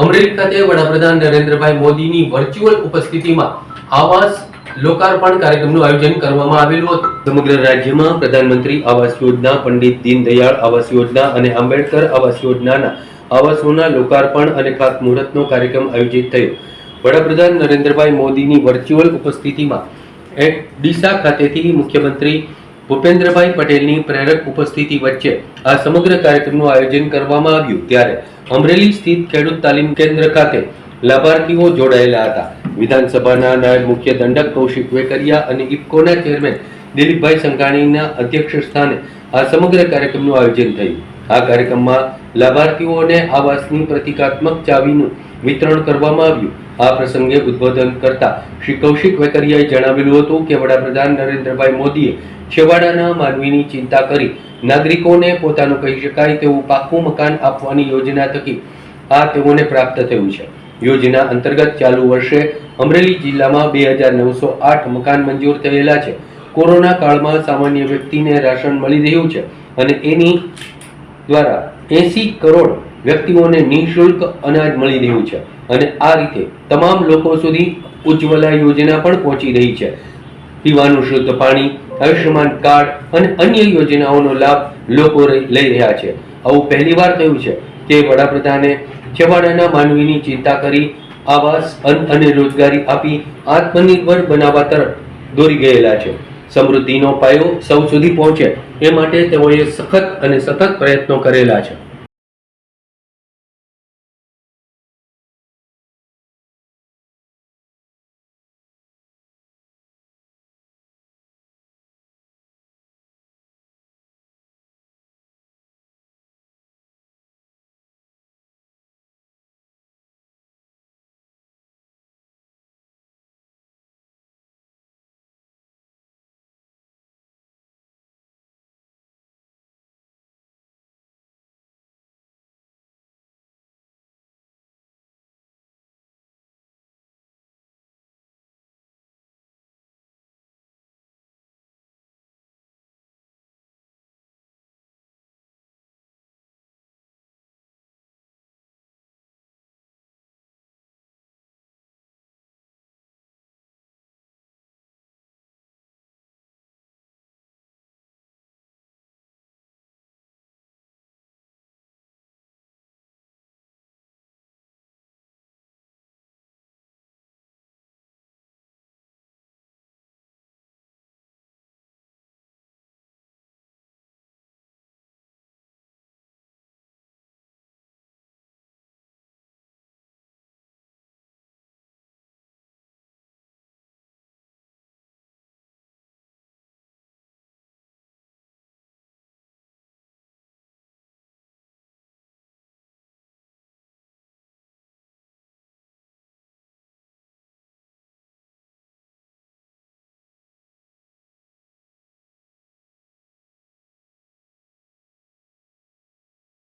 અમરેલી ખાતે વડાપ્રધાન નરેન્દ્રભાઈ મોદીની વર્ચ્યુઅલ ઉપસ્થિતિમાં આવાસ લોકાર્પણ કાર્યક્રમનું આયોજન કરવામાં આવેલું હતું. સમગ્ર રાજ્યમાં પ્રધાનમંત્રી આવાસ યોજના, પંડિત દીનદયાળ આવાસ યોજના અને આંબેડકર આવાસ યોજનાના આવાસોના લોકાર્પણ અને ખાતમુહૂર્તનો કાર્યક્રમ આયોજિત થયો. વડાપ્રધાન નરેન્દ્રભાઈ મોદીની વર્ચ્યુઅલ ઉપસ્થિતિમાં ડીસા ખાતેથી મુખ્યમંત્રી ભૂપેન્દ્રભાઈ પટેલની પ્રેરક ઉપસ્થિતિ વચ્ચે આ સમગ્ર કાર્યક્રમનું આયોજન કરવામાં આવ્યું. ત્યારે અમરેલી સ્થિત ખેડૂત તાલીમ કેન્દ્ર ખાતે લાભાર્થીઓ જોડાયેલા હતા. વિધાનસભાના નાયબ મુખ્ય દંડક કૌશિક વેકરિયા અને ઇફકોના ચેરમેન દિલીપભાઈ સંઘાણીના અધ્યક્ષ સ્થાને આ સમગ્ર કાર્યક્રમનું આયોજન થયું. આ કાર્યક્રમમાં લાભાર્થીઓને આવાસની પ્રતિકાત્મક ચાવીનું વિતરણ કરવામાં આવ્યું. આ પ્રસંગે ઉદ્બોધન કરતા શ્રી કૌશિક વેકરિયાએ જણાવેલું હતું કે વડાપ્રધાન નરેન્દ્રભાઈ મોદીએ છેવાડાના માનવીની ચિંતા કરી નાગરિકોને પોતાનું કહી શકાય તેવું પાકું મકાન આપવાની યોજના થકી આ તેઓને પ્રાપ્ત થયું છે. યોજના અંતર્ગત ચાલુ વર્ષે અમરેલી જિલ્લામાં બે હજાર નવસો આઠ મકાન મંજૂર થયેલા છે. કોરોના કાળમાં સામાન્ય વ્યક્તિને રાશન મળી રહ્યું છે અને એની દ્વારા એસી કરોડ વ્યક્તિઓને નિઃશુલ્ક અનાજ મળી રહ્યું છે. અને આ રીતે તમામ લોકો સુધી ઉજ્જવલા યોજના પણ પહોંચી રહી છે. પીવાનું શુદ્ધ પાણી, આયુષ્યમાન કાર્ડ અને અન્ય યોજનાઓનો લાભ લોકો લઈ રહ્યા છે. આવું પહેલીવાર થયું છે કે વડાપ્રધાને છેવાડાના માનવીની ચિંતા કરી આવાસ, અન્ન અને રોજગારી આપી આત્મનિર્ભર બનાવવા તરફ દોરી ગયેલા છે. સમૃદ્ધિનો પાયો સૌ સુધી પહોંચે એ માટે તેઓએ સખત અને સતત પ્રયત્નો કરેલા છે.